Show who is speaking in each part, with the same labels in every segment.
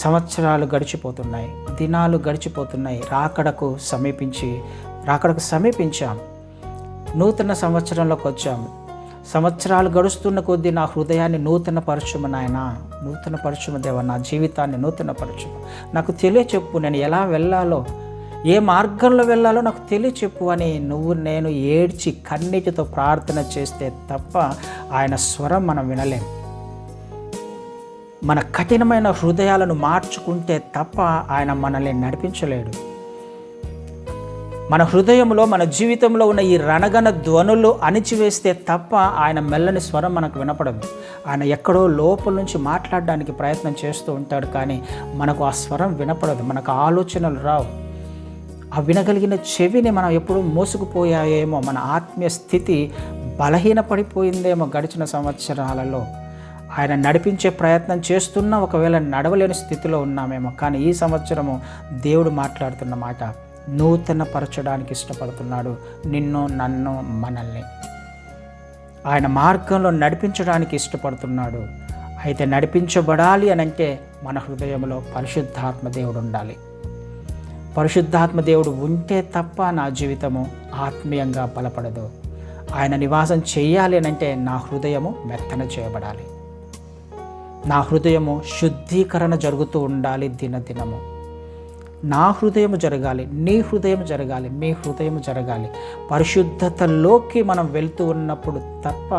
Speaker 1: సంవత్సరాలు గడిచిపోతున్నాయి దినాలు గడిచిపోతున్నాయి. రాకడకు సమీపించి రాకడకు సమీపించాం. నూతన సంవత్సరంలోకి వచ్చాము సంవత్సరాలు గడుస్తున్న కొద్దీ నా హృదయాన్ని నూతన పరచుము నాయన నూతన పరచుము దేవ నా జీవితాన్ని నూతన పరచుము నాకు తెలియచెప్పు నేను ఎలా వెళ్ళాలో ఏ మార్గంలో వెళ్ళాలో నాకు తెలియచెప్పు అని నువ్వు నేను ఏడ్చి కన్నీటితో ప్రార్థన చేస్తే తప్ప ఆయన స్వరం మనం వినలేం. మన కఠినమైన హృదయాలను మార్చుకుంటే తప్ప ఆయన మనల్ని నడిపించలేడు. మన హృదయంలో మన జీవితంలో ఉన్న ఈ రణగన ధ్వనులు అణిచివేస్తే తప్ప ఆయన మెల్లని స్వరం మనకు వినపడదు. ఆయన ఎక్కడో లోపల నుంచి మాట్లాడడానికి ప్రయత్నం చేస్తూ ఉంటాడు కానీ మనకు ఆ స్వరం వినపడదు. మనకు ఆలోచనలు రావు. ఆ వినగలిగిన చెవిని మనం ఎప్పుడు మోసుకుపోయాయేమో మన ఆత్మీయ స్థితి బలహీనపడిపోయిందేమో గడిచిన సంవత్సరాలలో. ఆయన నడిపించే ప్రయత్నం చేస్తున్నా ఒకవేళ నడవలేని స్థితిలో ఉన్నామేమో. కానీ ఈ సంవత్సరము దేవుడు మాట్లాడుతున్న మాట నూతనపరచడానికి ఇష్టపడుతున్నాడు. నిన్ను నన్ను మనల్ని. ఆయన మార్గంలో నడిపించడానికి ఇష్టపడుతున్నాడు. అయితే నడిపించబడాలి అని అంటే మన హృదయంలో పరిశుద్ధాత్మ దేవుడు ఉండాలి. పరిశుద్ధాత్మ దేవుడు ఉంటే తప్ప నా జీవితము ఆత్మీయంగా బలపడదు. ఆయన నివాసం చేయాలి అని అంటే నా హృదయము మెత్తన చేయబడాలి. నా హృదయము శుద్ధీకరణ జరుగుతూ ఉండాలి దినదినము. నా హృదయం జరగాలి నీ హృదయం జరగాలి మీ హృదయం జరగాలి. పరిశుద్ధతలోకి మనం వెళ్తూ ఉన్నప్పుడు తప్ప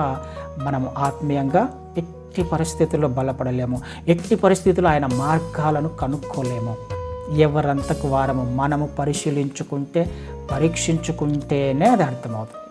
Speaker 1: మనం ఆత్మీయంగా ఎట్టి పరిస్థితుల్లో బలపడలేము. ఎట్టి పరిస్థితుల్లో ఆయన మార్గాలను కనుక్కోలేము. ఎవరంతకు వారము మనము పరిశీలించుకుంటే పరీక్షించుకుంటేనే అది అర్థమవుతుంది.